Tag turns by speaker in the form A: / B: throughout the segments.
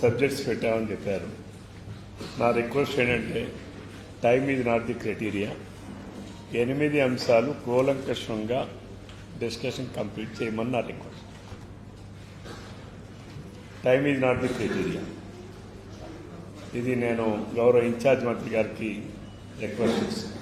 A: Subjects పెట్టామని చెప్పారు. నా రిక్వెస్ట్ ఏంటంటే time is not the criteria. ఎనిమిది అంశాలు కూలంకషంగా డిస్కషన్ కంప్లీట్ చేయమని నా request. Time is not the criteria. ఇది నేను గౌరవ ఇన్ఛార్జ్ మంత్రి గారికి రిక్వెస్ట్ చేస్తాను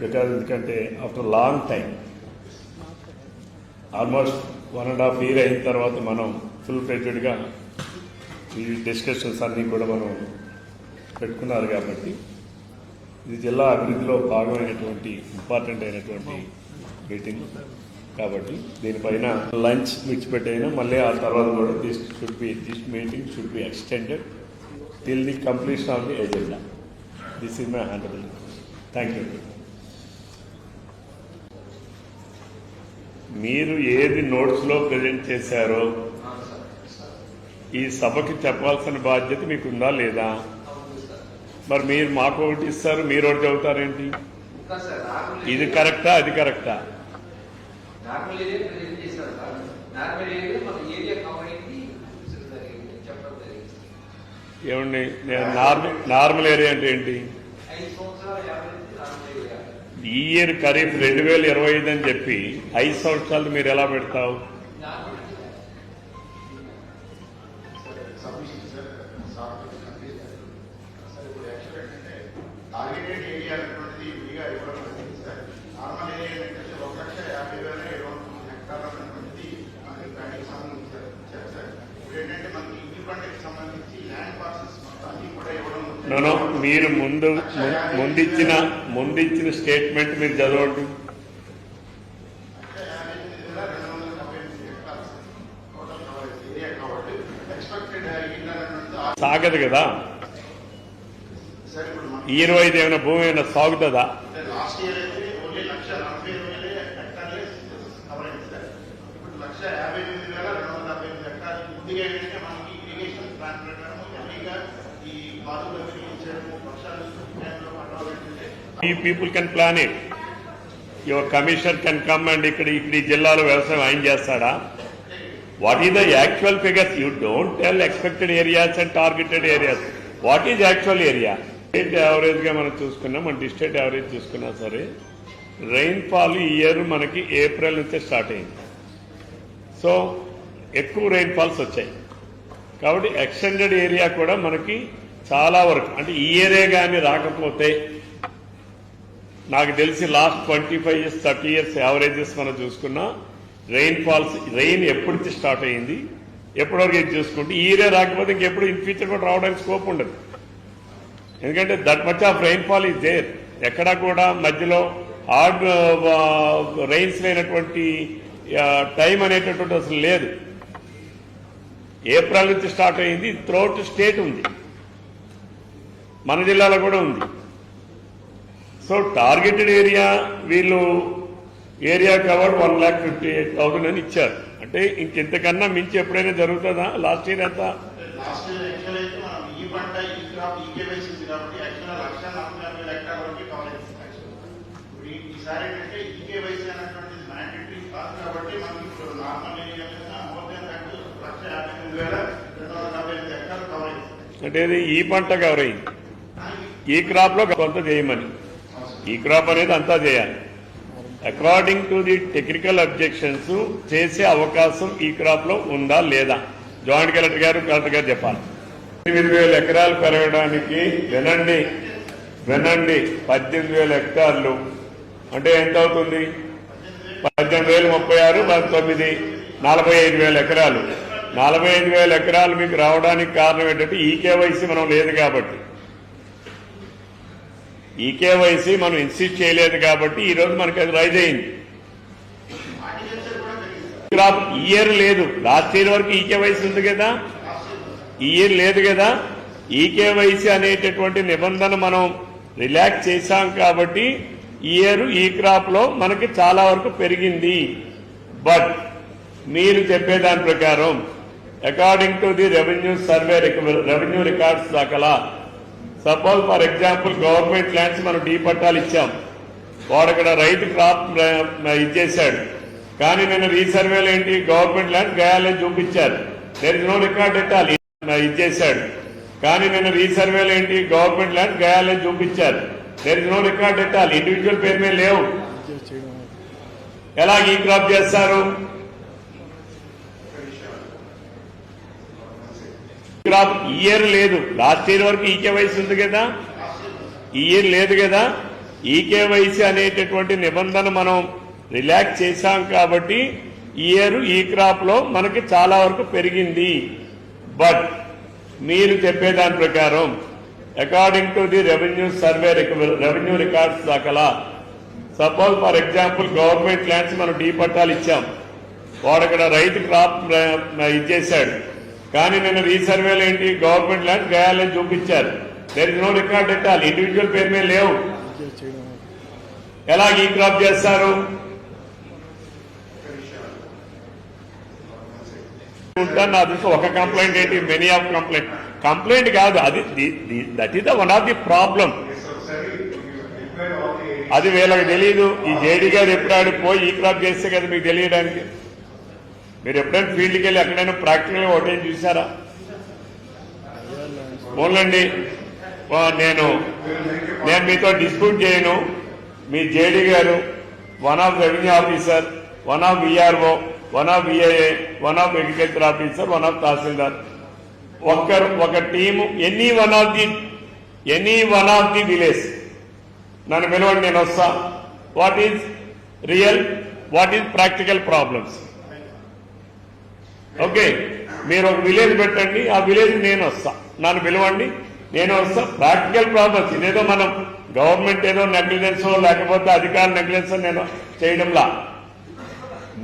A: బికాజ్ ఎందుకంటే after long time almost one and half year అయిన తర్వాత మనం ఫుల్ ఫ్లెడ్జెడ్గా ఈ డిస్కషన్స్ అన్నీ కూడా మనం పెట్టుకున్నారు కాబట్టి ఇది జిల్లా అభివృద్ధిలో భాగమైనటువంటి ఇంపార్టెంట్ అయినటువంటి మీటింగ్ కాబట్టి దీనిపైన లంచ్ విడిచిపెట్టైనా మళ్ళీ ఆ తర్వాత కూడా this should be this meeting should be extended till the completion of the agenda this is my humble thank you మీరు ఏది నోట్స్లో ప్రజెంట్ చేశారో ఈ సభకి చెప్పాల్సిన బాధ్యత మీకు ఉందా లేదా? మరి మీరు మాకు ఒకటి ఇస్తారు మీరు ఒకటి చెబుతారేంటి? ఇది కరెక్టా అది కరెక్టా? ఏమండి నేను నార్మల్ నార్మల్ ఏరియా అంటే ఏంటి? ఈ ఇయర్ ఖరీఫ్ రెండు వేల ఇరవై ఐదు అని చెప్పి ఐదు సంవత్సరాలు మీరు ఎలా పెడతావు?
B: టార్గెటెడ్ ఏరియా ఇవ్వడం సార్. నార్మల్ ఏరియా ఏంటంటే ఒక లక్ష యాభై వేల ఇరవై తొమ్మిది హెక్టార్లు మనకి ఇచ్చారు సార్ ఇప్పుడు ఏంటంటే మనకి ఇండిపెండెంట్ సంబంధించి ల్యాండ్ పార్సల్స్ మొత్తాన్ని కూడా ఇవ్వడం
A: నోనో మీరు ముందు ముందిచ్చిన ముందిచ్చిన స్టేట్మెంట్ మీరు చదవండి.
B: వందల
A: సాగదు కదా.
B: సార్ ఇప్పుడు
A: ఈ ఇరవై ఐదు ఏమైనా భూమి ఏమైనా సాగుతుందా
B: ఈ
A: people can plan it your commissioner can come and ఇక్కడ ఇక్కడ ఈ జిల్లాలో వ్యవసాయం ఆయన చేస్తాడా? What is the actual figures you don't tell expected areas and targeted areas what is actual area state యావరేజ్గా మనం చూసుకున్నాం మన డిస్ట్రిక్ట్ యావరేజ్ చూసుకున్నా సరే రెయిన్ ఫాల్ ఈ ఇయర్ మనకి ఏప్రిల్ నుంచే స్టార్ట్ అయింది. సో ఎక్కువ రెయిన్ ఫాల్స్ వచ్చాయి. కాబట్టి ఎక్స్టెండెడ్ ఏరియా కూడా మనకి చాలా వరకు అంటే ఈ ఏరియా కానీ రాకపోతే నాకు తెలిసి last twenty five years thirty years averages మనం చూసుకున్నా రెయిన్ ఫాల్స్ రెయిన్ ఎప్పటికి స్టార్ట్ అయింది? ఎప్పటివరకు ఇది చూసుకుంటే ఈ ఏరియా రాకపోతే ఇంకెప్పుడు ఇన్ ఫ్యూచర్ కూడా రావడానికి స్కోప్ ఉండదు. ఎందుకంటే that much of rainfall is there ఎక్కడా కూడా మధ్యలో హార్డ్ రైన్స్ uh, లేనటువంటి uh, టైం అనేటటువంటి అసలు లేదు. ఏప్రిల్ నుంచి స్టార్ట్ అయింది త్రోట్ స్టేట్ ఉంది. మన జిల్లాలో కూడా ఉంది. సో టార్గెటెడ్ ఏరియా వీళ్ళు area covered one lakh fifty eight thousand అని ఇచ్చారు. అంటే ఇంకెంతకన్నా మించి ఎప్పుడైనా జరుగుతుందా? లాస్ట్ ఇయర్ ఎంత?
B: నాకు ఇయర్ యాక్చువల్ ఉంది కాబట్టి యాక్చువల్గా లక్ష నలభై యాభై వేల హెక్టార్ వరకు కవర్ ఇప్పుడు ఈసారి ఏంటంటే ఈ కేవైసీ అనేటువంటిది మ్యాండేటరీ కాదు కాబట్టి మనకి ఇప్పుడు normal area more than that lakh యాభై ఎనిమిది వేల రెండు వందల డెబ్బై ఎనిమిది హెక్టార్లు కవర్
A: అంటే ఈ పంట కవర్. అయింది ఈ క్రాప్లో కొంత చేయమని. ఈ క్రాప్ అనేది అంతా చేయాలి. According to the technical objections చేసే అవకాశం ఈ క్రాప్లో ఉందా లేదా? జాయింట్ కలెక్టర్ గారు కలెక్టర్ గారు చెప్పాలి. ఎనిమిది వేల ఎకరాలు పెరగడానికి వినండి వినండి పద్దెనిమిది వేల హెక్టార్లు. అంటే ఎంత అవుతుంది? పద్దెనిమిది వేలు ముప్పై ఆరు ప్లస్ తొమ్మిది నలభై ఐదు వేల ఎకరాలు. నలభై ఐదు వేల ఎకరాలు మీకు రావడానికి కారణం ఏంటంటే ఈ కేవైసీ మనం లేదు కాబట్టి. ఈ మనం ఇన్సిస్ట్ చేయలేదు కాబట్టి ఈ రోజు మనకి అది రైజ్ అయింది. క్రాప్ ఇయర్ లేదు. లాస్ట్ ఇయర్ వరకు ఈ కేవైసీ ఉంది కదా. ఈ ఇయర్ లేదు కదా. ఈ అనేటటువంటి నిబంధన మనం రిలాక్స్ చేశాం కాబట్టి ఈ ఇయర్ ఈ క్రాప్లో మనకి చాలా వరకు పెరిగింది. బట్ మీరు చెప్పేదాని ప్రకారం according to the revenue survey revenue records దాకలా suppose for example government lands మనం డీ పట్టాలు ఇచ్చాం. వాడు అక్కడ రైతు క్రాప్ ఇచ్చేశాడు. కానీ నేను రీసర్వేలు ఏంటి? గవర్నమెంట్ ల్యాండ్ గయాలని చూపించారు. దేర్ ఇస్ నో రికార్డ్ ఎట్టాలి ఇచ్చేశాడు కానీ నిన్న రీసర్వేలు ఏంటి? గవర్నమెంట్ ల్యాండ్ గయాలని చూపించారు. దేర్ ఇస్ నో రికార్డ్ ఎట్టాలి ఇండివిజువల్ పేరు మీద లేవు. ఎలా ఈ క్రాప్ చేస్తారు? క్రాప్ ఇయర్ లేదు. లాస్ట్ ఇయర్ వరకు ఈకేవైసీ ఉంది కదా? ఇయర్ లేదు కదా? ఈకేవైసీ అనేటటువంటి నిబంధన మనం రిలాక్స్ చేశాం కాబట్టి ఈ ఇయర్ ఈ క్రాప్లో మనకి చాలా వరకు పెరిగింది. బట్ మీరు చెప్పేదాని ప్రకారం according to the revenue survey revenue records దాకా suppose for example government lands మనం డీ పట్టాలు ఇచ్చాం వాడు అక్కడ రైతు క్రాప్ ఇచ్చేసాడు కానీ నేను రీసర్వేలు ఏంటి? గవర్నమెంట్ ల్యాండ్ గయాలని చూపించారు. దేర్ ఇస్ నో రికార్డ్ ఎట్టాలి ఇండివిజువల్ పేరు మీద లేవు. ఎలా ఈ క్రాప్ చేస్తారు? ఉంటాను నా దృష్టి ఒక కంప్లైంట్ ఏంటి? మెనీ ఆఫ్ కంప్లైంట్ కంప్లైంట్ కాదు అది that is the one of the problem అది వీళ్ళకి తెలియదు ఈ జేడీ గారు ఎప్పుడు పోయి ఈ క్రాప్ చేస్తే కదా మీకు తెలియడానికి? మీరు ఎప్పుడైనా ఫీల్డ్కి వెళ్ళి ఎక్కడైనా ప్రాక్టికల్గా ఒకటేం చూసారా ఓన్లండి నేను నేను మీతో డిస్ప్యూట్ చేయను. మీ జేడీ గారు one of revenue officer one of VRO one of VIA one of agriculture officer one of తహసీల్దార్. ఒక్కరు ఒక team any one of the any one of the village. నన్ను పిలవండి నేను వస్తా. What is real what is practical problems okay మీరు ఒక village పెట్టండి ఆ విలేజ్ నేను వస్తా. నన్ను పిలవండి నేను వస్తా. ప్రాక్టికల్ ప్రాబ్లమ్స్ ఇదేదో మనం గవర్నమెంట్ ఏదో నెగ్లిజెన్స్ లేకపోతే అధికార నెగ్లిజెన్స్ నేను చేయడంలా.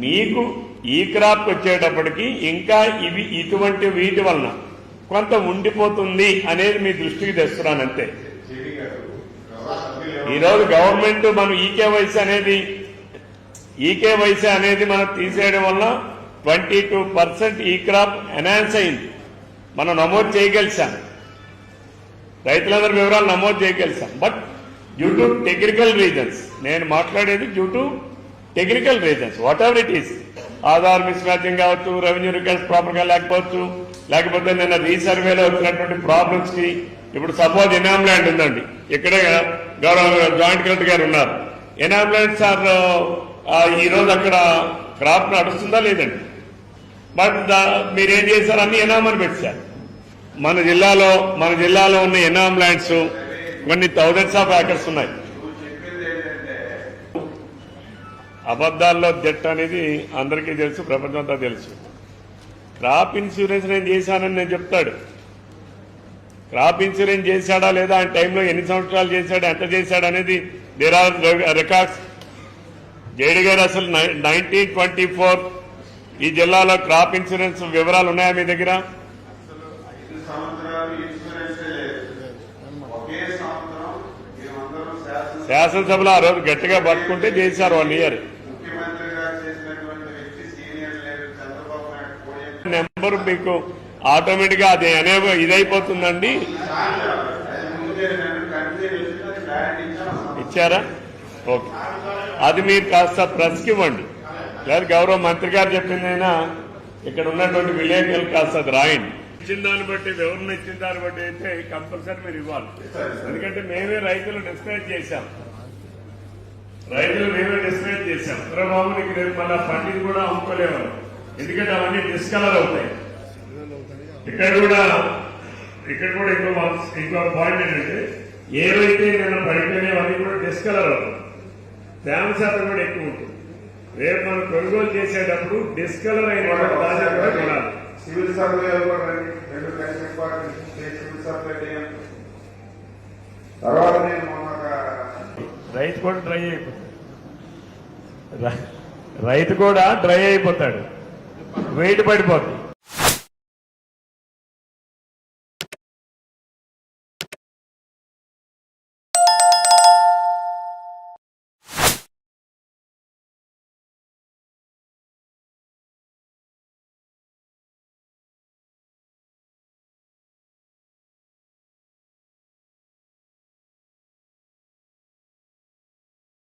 A: మీకు ఈ క్రాప్ వచ్చేటప్పటికి ఇంకా ఇవి ఇటువంటి వీటి వలన కొంత ఉండిపోతుంది అనేది మీ దృష్టికి తెస్తున్నాను అంతే. ఈరోజు గవర్నమెంట్ మనం ఈకేవైసీ అనేది ఈకేవైసీ అనేది మనం తీసేయడం వల్ల ట్వంటీ టూ పర్సెంట్ ఈ క్రాప్ ఎన్హాన్స్ అయింది. మనం నమోదు చేయగలిసాం. రైతులందరి వివరాలు నమోదు చేయగలిసాం. But due to technical reasons నేను మాట్లాడేది due to technical reasons whatever it is Aadhaar mismatching కావచ్చు రెవెన్యూ రికార్డ్స్ ప్రాపర్గా లేకపోవచ్చు లేకపోతే నిన్న రీసర్వేలో వచ్చినటువంటి ప్రాబ్లమ్స్కి ఇప్పుడు సపోజ్ ఎనామ్ ల్యాండ్ ఉందండి. ఇక్కడే గౌరవ జాయింట్ కలెక్టర్ గారు ఉన్నారు. ఎనామ్లాండ్ సార్ ఈ రోజు అక్కడ క్రాప్ నడుస్తుందా లేదండి? బట్ మీరేం చేశారు? అన్ని ఎనామని పెట్టారు. మన జిల్లాలో మన జిల్లాలో ఉన్న ఎనామ్ ల్యాండ్స్ కొన్ని థౌజండ్స్ ఆఫ్ ఏకర్స్ ఉన్నాయి. అబద్ధాల్లో జట్టు అనేది అందరికీ తెలుసు ప్రపంచమంతా తెలుసు. క్రాప్ ఇన్సూరెన్స్ నేను చేశానని నేను చెప్తాడు. క్రాప్ ఇన్సూరెన్స్ చేశాడా లేదా ఆ టైంలో ఎన్ని సంవత్సరాలు చేశాడు ఎంత చేశాడు అనేది దేర్ ఆర్ రికార్డ్స్ జేడి గారు అసలు నైన్టీన్ ట్వంటీ ఫోర్ ఈ జిల్లాలో క్రాప్ ఇన్సూరెన్స్ వివరాలు ఉన్నాయా మీ దగ్గర? శాసనసభలో ఆ రోజు గట్టిగా పట్టుకుంటే చేశారు వన్ ఇయర్. నెంబర్ మీకు ఆటోమేటిక్గా అది అనే ఇదైపోతుందండి. ఇచ్చారా? ఓకే. అది మీరు కాస్త ప్రెస్కి ఇవ్వండి లేదా గౌరవ మంత్రి గారు చెప్పిందైనా ఇక్కడ ఉన్నటువంటి విలేకరులు కాస్త అది రాయండి. ఇచ్చిన దాన్ని బట్టి వివరణ ఇచ్చిన దాన్ని బట్టి అయితే కంపల్సరీ మీరు ఇవ్వాలి. ఎందుకంటే మేమే రైతులు డిస్కరేజ్ చేశాం. రైతులు మేమే డిస్కరేజ్ చేశాం. చంద్రబాబు నీకు రేపు మళ్ళా పండిది కూడా అమ్ముకోలేము ఎందుకంటే అవన్నీ డిస్కలర్ అవుతాయి. ఇక్కడ కూడా ఇక్కడ కూడా ఇంకో ఇంకో పాయింట్ ఏంటంటే ఏవైతే నేను పడిపోయినాయో అవి కూడా డిస్కలర్ అవుతాయి. తేమ శాతం కూడా ఎక్కువ ఉంటుంది. రేపు మనం కొనుగోలు చేసేటప్పుడు డిస్కలర్ అయిన తాజా కూడా కొనాలి.
B: సివిల్ సప్లై తర్వాత నేను
A: రైతు కూడా డ్రై అయిపోతాడు. రైతు కూడా డ్రై అయిపోతాడు. వెయిట్ పడిపోతుంది